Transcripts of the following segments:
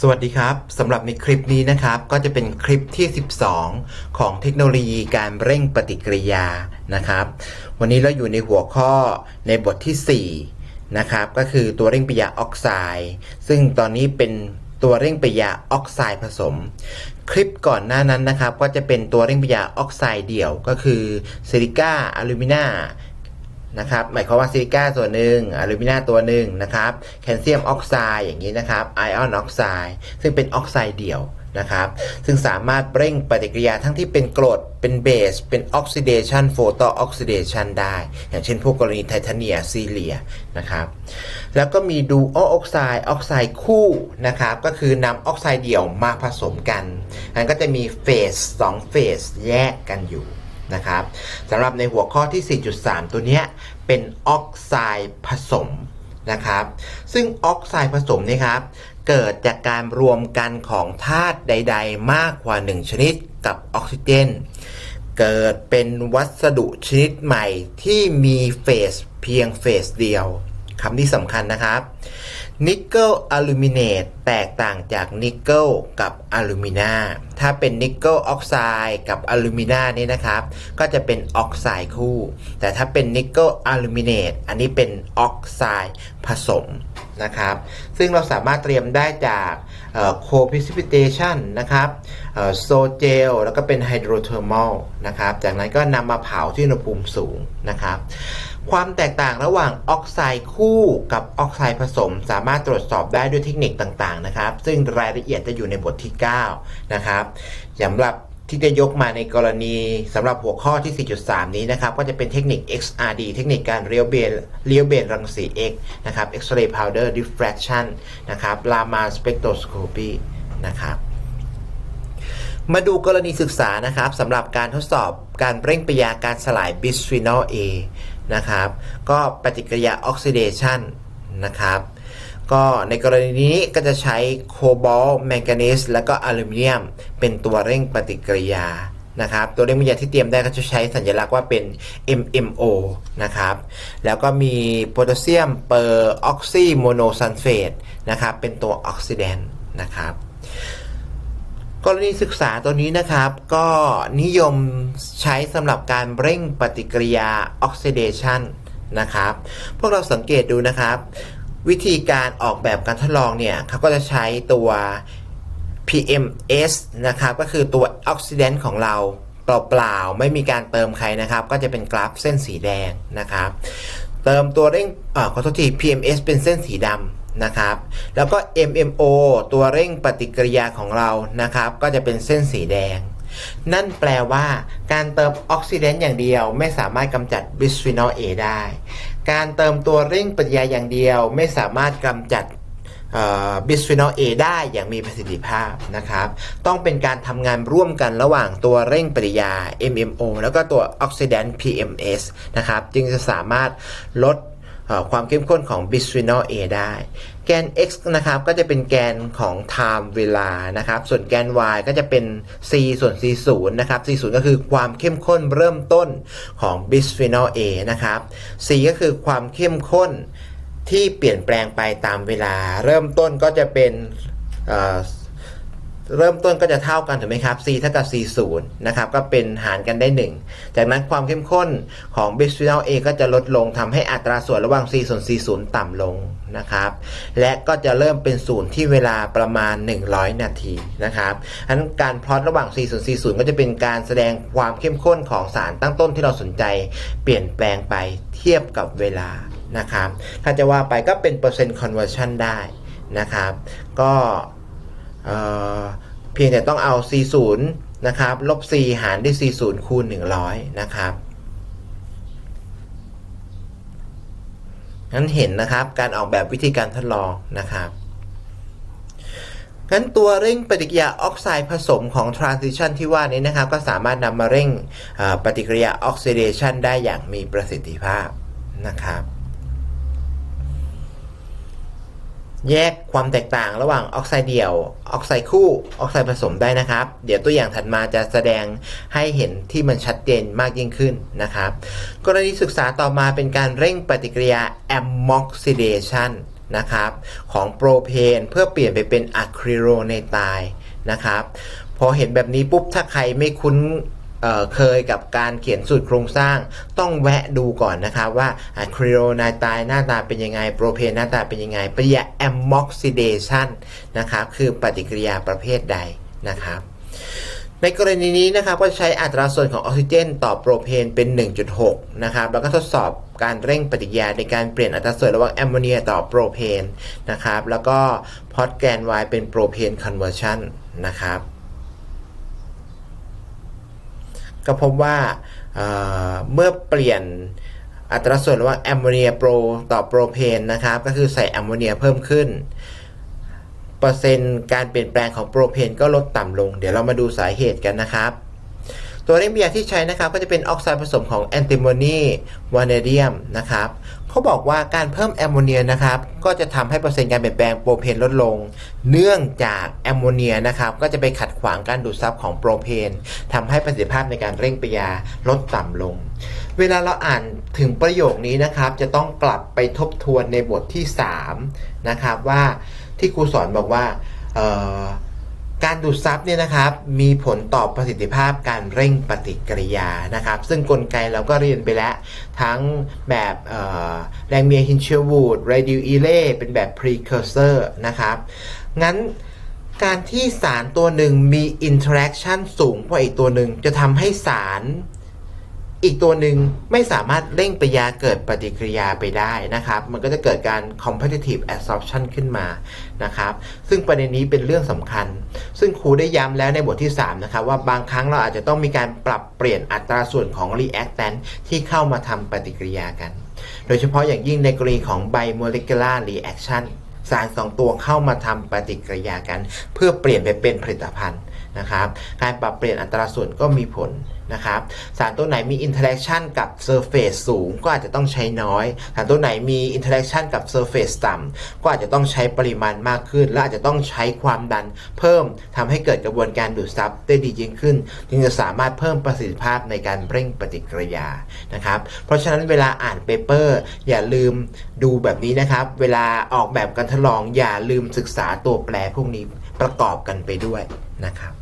สวัสดีครับสำหรับในคลิปนี้นะครับ ก็จะเป็นคลิปที่ 12 ของเทคโนโลยีการเร่งปฏิกิริยานะครับ วันนี้เราอยู่ในหัวข้อในบทที่ 4 นะครับ ก็คือตัวเร่งปฏิกิริยาออกไซด์ซึ่งตอนนี้เป็นตัวเร่งปฏิกิริยาออกไซด์ผสม คลิปก่อนหน้านั้นนะครับ ก็จะเป็นตัวเร่งปฏิกิริยาออกไซด์เดี่ยว ก็คือซิลิก้าอลูมินา นะครับหมายความว่าซิลิก้าตัวหนึ่งอลูมินาตัวหนึ่งนะครับแคลเซียมออกไซด์อย่างนี้นะครับไอออนออกไซด์ซึ่งเป็นออกไซด์เดี่ยวนะครับซึ่งสามารถเร่งปฏิกิริยาทั้งที่เป็นกรด เป็นเบส เป็นออกซิเดชันโฟโตออกซิเดชันได้ อย่างเช่นพวกกรณีไทเทเนียซีเลียนะครับ แล้วก็มีดูออกไซด์ออกไซด์คู่นะครับ ก็คือนำออกไซด์เดี่ยวมาผสมกันนั้นก็จะมีเฟส2เฟสแยกกันอยู่ นะครับสำหรับในหัวข้อที่ 4.3 ตัวเนี้ยเป็นออกไซด์ผสมนะครับ ซึ่งออกไซด์ผสมนี่ครับ เกิดจากการรวมกันของธาตุใด ๆ มากกว่า 1 ชนิดกับออกซิเจน เกิดเป็นวัสดุชนิดใหม่ที่มีเฟสเพียงเฟสเดียวคำที่สำคัญนะครับ นิกเกิลอลูมิเนตแตกต่างจากนิกเกิลกับอลูมินาถ้าเป็นนิกเกิลออกไซด์กับอลูมินานี่นะครับ ก็จะเป็นออกไซด์คู่ แต่ถ้าเป็นนิกเกิลอลูมิเนตอันนี้เป็นออกไซด์ผสมนะครับ ซึ่งเราสามารถเตรียมได้จาก โคพิซิพิเตชันนะครับโซเจลแล้วก็เป็นไฮโดรเทอร์มอลนะครับจากนั้นก็นำมาเผาที่อุณหภูมิสูงนะครับความแตกต่างระหว่างออกไซด์คู่กับออกไซด์ผสม สามารถตรวจสอบได้ด้วยเทคนิคต่างๆนะครับ ซึ่งรายละเอียดจะอยู่ในบทที่ 9 นะครับสำหรับ ที่จะยกมาในกรณีสำหรับหัวข้อที่ 4.3 นี้นะครับ ก็จะเป็นเทคนิค XRD เทคนิคการเรียวเบนเรียวเบนรังสี X นะครับ X-ray powder diffraction นะครับ Raman spectroscopy นะครับมาดูกรณีศึกษานะครับสำหรับการทดสอบการเร่งปยาการสลายบิสฟีนอล A นะครับ ก็ปฏิกิริยาออกซิเดชันนะครับ ก็ในกรณีนี้ก็จะใช้โคบอลต์แมงกานีสและก็อลูมิเนียม เป็นตัวเร่งปฏิกิริยานะครับตัวเร่งปฏิกิริยาที่เตรียมได้ก็จะใช้สัญลักษณ์ว่าเป็น MMO นะครับแล้วก็มีโพแทสเซียมเปอร์ออกซิโมโนซัลเฟตนะครับเป็นตัวออกซิแดนต์นะครับกรณีศึกษาตัวนี้นะครับ ก็นิยมใช้สำหรับการเร่งปฏิกิริยาออกซิเดชันนะครับ พวกเราสังเกตดูนะครับ วิธีการออกแบบการทดลองเนี่ยเขาก็จะใช้ตัว PMS นะครับก็คือตัวออกซิแดนต์ของเราเปล่าๆ ไม่มีการเติมใครนะครับ ก็จะเป็นกราฟเส้นสีแดงนะครับ เติมตัวเร่งอ่าขอโทษที PMS เป็นเส้นสีดำนะครับ แล้วก็ MMO ตัวเร่งปฏิกิริยาของเรานะครับ ก็จะเป็นเส้นสีแดง นั่นแปลว่าการเติมออกซิแดนต์อย่างเดียวไม่สามารถกำจัดบิสฟีนอล A ได้ การเติมตัวเร่งปฏิกิริยาอย่างเดียว ไม่สามารถกำจัดบิสฟีนอล A ได้อย่างมีประสิทธิภาพนะครับ ต้องเป็นการทำงานร่วมกันระหว่างตัวเร่งปฏิกิริยา MMO แล้วก็ตัวออกซิแดนต์ PMS นะครับ จึงจะสามารถลดความเข้มข้นของบิสฟีนอล A ได้ แกน x นะครับก็จะเป็นแกนของ time เวลานะครับ ส่วนแกน y ก็จะเป็น c ส่วน c 0นะครับ c 0ก็คือความเข้มข้นเริ่มต้นของ bisphenol A นะครับ c ก็คือความเข้มข้นที่เปลี่ยนแปลงไปตามเวลา เริ่มต้นก็จะเป็น เริ่มต้นก็จะเท่ากันถูกไหมครับ c เท่ากับ c 0นะครับก็เป็นหารกันได้ 1 จากนั้นความเข้มข้นของ b i s p h e n o l A ก็จะลดลงทำให้อัตราส่วนระหว่าง c ส่วน c 0ต่ำลงนะครับ และก็จะเริ่มเป็นศูนย์ที่เวลาประมาณ 100 นาทีนะครับอันนั้นการพลอตระหว่าง c ส่วน c 0ก็จะเป็นการแสดงความเข้มข้นของสารตั้งต้นที่เราสนใจ เปลี่ยนแปลงไปเทียบกับเวลานะครับ ถ้าจะว่าไปก็เป็นเปอร์เซ็นต์ conversion ได้นะครับ ก็ เอ่อ เพียงแต่ต้องเอา C0 นะครับลบ C หารด้วย C0 คูณ 100 นะครับงั้นเห็นนะครับการออกแบบวิธีการทดลองนะครับงั้นตัวเร่งปฏิกิริยาออกไซด์ผสมของ transition ที่ว่านี้นะครับ ก็สามารถนำมาเร่งปฏิกิริยา oxidation ได้อย่างมีประสิทธิภาพนะครับ แยกความแตกต่างระหว่างออกไซด์เดี่ยวออกไซด์คู่ออกไซด์ผสมได้นะครับ เดี๋ยวตัวอย่างถัดมาจะแสดงให้เห็นที่มันชัดเจนมากยิ่งขึ้นนะครับ กรณีศึกษาต่อมาเป็นการเร่งปฏิกิริยา ammoxidation นะครับของโปรเพนเพื่อเปลี่ยนไปเป็นอะคริโลเนไตน์นะครับพอเห็นแบบนี้ปุ๊บถ้าใครไม่คุ้น เเคยกับการเขียนสูตรโครงสร้าง ต้องแวะดูก่อนนะครับว่าคริโลไนไตน์หน้าตาเป็นยังไง โปรเพนหน้าตาเป็นยังไงปฏิกิริยาแอมม็อกซิเดชันนะครับคือปฏิกิริยาประเภทใดนะครับในกรณีนี้นะครับก็ใช้อัตราส่วนของออกซิเจน ต่อโปรเพนเป็น 1.6 นะครับแล้วก็ทดสอบการเร่งปฏิกิริยาในการเปลี่ยนอัตราส่วนระหว่างแอมโมเนียต่อโปรเพนนะครับแล้วก็พอตแกน Y เป็นโปรเพนคอนเวอร์ชันนะครับ ก็พบว่าเเมื่อเปลี่ยนอัตราส่วนว่าแอมโมเนียโปรต่อโปรเพนนะครับ ก็คือใส่แอมโมเนียเพิ่มขึ้น เปอร์เซ็นต์การเปลี่ยนแปลงของโปรเพนก็ลดต่ำลง เดี๋ยวเรามาดูสาเหตุกันนะครับ ตัวเร่งปฏิกิริยาที่ใช้นะครับ ก็จะเป็นออกไซด์ผสมของแอนติโมนีวาเนเดียมนะครับ เขาบอกว่าการเพิ่มแอมโมเนียนะครับ ก็จะทำให้เปอร์เซ็นต์การเปลี่ยนแปลงโปรเพนลดลง เนื่องจากแอมโมเนียนะครับ ก็จะไปขัดขวางการดูดซับของโปรเพนทำให้ประสิทธิภาพในการเร่งปฏิกิริยาลดต่ำลง เวลาเราอ่านถึงประโยคนี้นะครับ จะต้องกลับไปทบทวนในบทที่ 3 นะครับว่าที่ครูสอนบอกว่าเอ่อ การดูดซับเนี่ยนะครับมีผลต่อประสิทธิภาพการเร่งปฏิกิริยานะครับ ซึ่งกลไกเราก็เรียนไปแล้ว ทั้งแบบแรงเมียฮินเชวูดเรดิวอีเล่เป็นแบบพรีเคอร์เซอร์นะครับ งั้นการที่สารตัวหนึ่งมีอินเทอร์แอคชั่นสูงกว่าอีกตัวหนึ่งจะทำให้สาร อีกตัวหนึ่งไม่สามารถเร่งปยาเกิดปฏิกิริยาไปได้นะครับ มันก็จะเกิดการ competitive absorption ขึ้นมานะครับ ซึ่งประเด็นนี้เป็นเรื่องสำคัญ ซึ่งครูได้ย้ำแล้วในบทที่ 3 นะครับ ว่าบางครั้งเราอาจจะต้องมีการปรับเปลี่ยนอัตราส่วนของ reactant ที่เข้ามาทำปฏิกิริยากัน โดยเฉพาะอย่างยิ่งในกรณีของ bimolecular reaction สารสองตัวเข้ามาทำปฏิกิริยากัน เพื่อเปลี่ยนไปเป็นผลิตภัณฑ์นะครับ การปรับเปลี่ยนอัตราส่วนก็มีผล นะครับ สารตัวไหนมีอินเทอร์แอคชั่นกับเซอร์เฟซสูงก็อาจจะต้องใช้น้อย สารตัวไหนมีอินเทอร์แอคชั่นกับเซอร์เฟซต่ำก็อาจจะต้องใช้ปริมาณมากขึ้น และอาจจะต้องใช้ความดันเพิ่มทำให้เกิดกระบวนการดูดซับได้ดียิ่งขึ้น จึงจะสามารถเพิ่มประสิทธิภาพในการเร่งปฏิกิริยานะครับ เพราะฉะนั้นเวลาอ่านเปเปอร์อย่าลืมดูแบบนี้นะครับ เวลาออกแบบการทดลองอย่าลืมศึกษาตัวแปรพวกนี้ประกอบกันไปด้วยนะครับ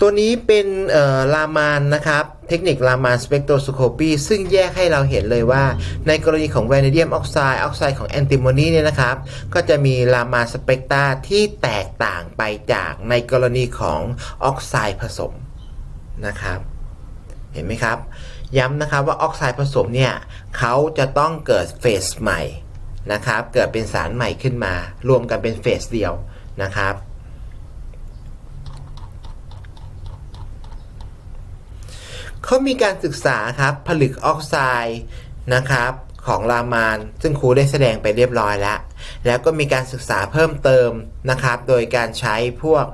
ตัวนี้เป็นลามานนะครับ เทคนิคลามานสเปกโทรสโคปีซึ่งแยกให้เราเห็นเลยว่า ในกรณีของแวนิเดียมออกไซด์ออกไซด์ของแอนติโมนีเนี่ยนะครับ ก็จะมีลามานสเปกตราที่แตกต่างไปจากในกรณีของออกไซด์ผสมนะครับ เห็นไหมครับ ย้ำนะครับว่าออกไซด์ผสมเนี่ยเขาจะต้องเกิดเฟสใหม่นะครับ เกิดเป็นสารใหม่ขึ้นมา รวมกันเป็นเฟสเดียวนะครับ เขามีการศึกษาครับผลึกออกไซด์นะครับของรามาน ซึ่งครูได้แสดงไปเรียบร้อยแล้ว แล้วก็มีการศึกษาเพิ่มเติมนะครับ โดยการใช้พวก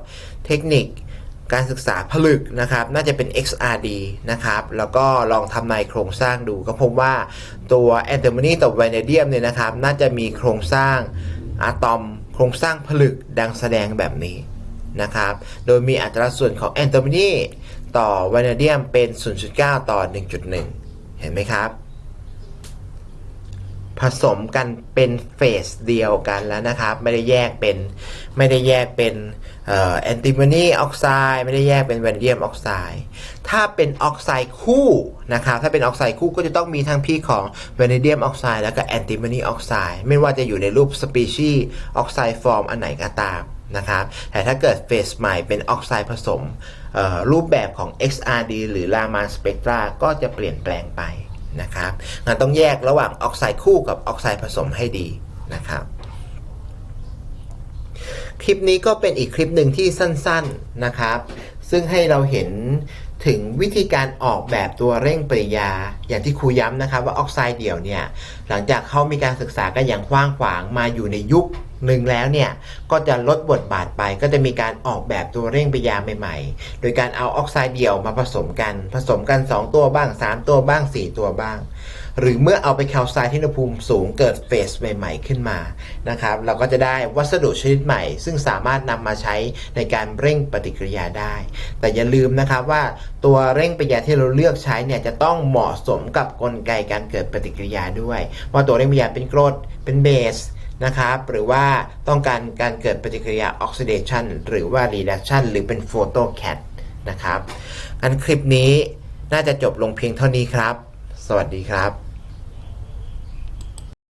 เทคนิคการศึกษาผลึกนะครับ น่าจะเป็น XRD นะครับ แล้วก็ลองทำนายโครงสร้างดู ก็พบว่าตัวแอนติโมนีต่อไวเนเดียมเนี่ยนะครับ น่าจะมีโครงสร้างอะตอม โครงสร้างผลึกดังแสดงแบบนี้นะครับ โดยมีอัตราส่วนของแอนติโมนี ต่อวานาเดียมเป็น 0.9 ต่อ 1.1 เห็นไหมครับ ผสมกันเป็นเฟสเดียวกันแล้วนะครับ ไม่ได้แยกเป็นไม่ได้แยกเป็นแอนติโมนีออกไซด์ไม่ได้แยกเป็นวานาเดียมออกไซด์ถ้าเป็นออกไซด์คู่นะครับถ้าเป็นออกไซด์คู่ก็จะต้องมีทั้งพี่ของวานาเดียมออกไซด์แล้วก็แอนติโมนีออกไซด์ไม่ว่าจะอยู่ในรูปสปีชีออกไซด์ฟอร์มอันไหนก็ตาม นะครับแต่ถ้าเกิดเฟสใหม่เป็นออกไซด์ผสม รูปแบบของ XRD หรือ Raman Spectra ก็จะเปลี่ยนแปลงไปนะครับงั้นต้องแยกระหว่างออกไซด์คู่กับออกไซด์ผสมให้ดีนะครับคลิปนี้ก็เป็นอีกคลิปหนึ่งที่สั้นๆนะครับ ซึ่งให้เราเห็นถึงวิธีการออกแบบตัวเร่งปริยา อย่างที่ครูย้ำนะครับว่าออกไซด์เดี่ยวเนี่ย หลังจากเขามีการศึกษากันอย่างกว้างขวางมาอยู่ในยุค หนึ่งแล้วเนี่ยก็จะลดบทบาทไปก็จะมีการออกแบบตัวเร่งปฏิกิริยาใหม่ๆ โดยการเอาออกไซด์เดี่ยวมาผสมกัน ผสมกัน 2 ตัวบ้าง 3 ตัวบ้าง 4 ตัวบ้าง หรือเมื่อเอาไปแคลไซด์ที่อุณหภูมิสูงเกิดเฟสใหม่ๆขึ้นมานะครับเราก็จะได้วัสดุชนิดใหม่ ซึ่งสามารถนำมาใช้ในการเร่งปฏิกิริยาได้ แต่อย่าลืมนะครับว่าตัวเร่งปฏิกิริยาที่เราเลือกใช้เนี่ยจะต้องเหมาะสมกับกลไกการเกิดปฏิกิริยาด้วย ว่าตัวเร่งปฏิกิริยาเป็นกรดเป็นเบส นะครับหรือว่าต้องการการเกิดปฏิกิริยาออกซิเดชันหรือว่ารีดักชันหรือเป็นโฟโตแคทนะครับอันคลิปนี้น่าจะจบลงเพียงเท่านี้ครับ สวัสดีครับ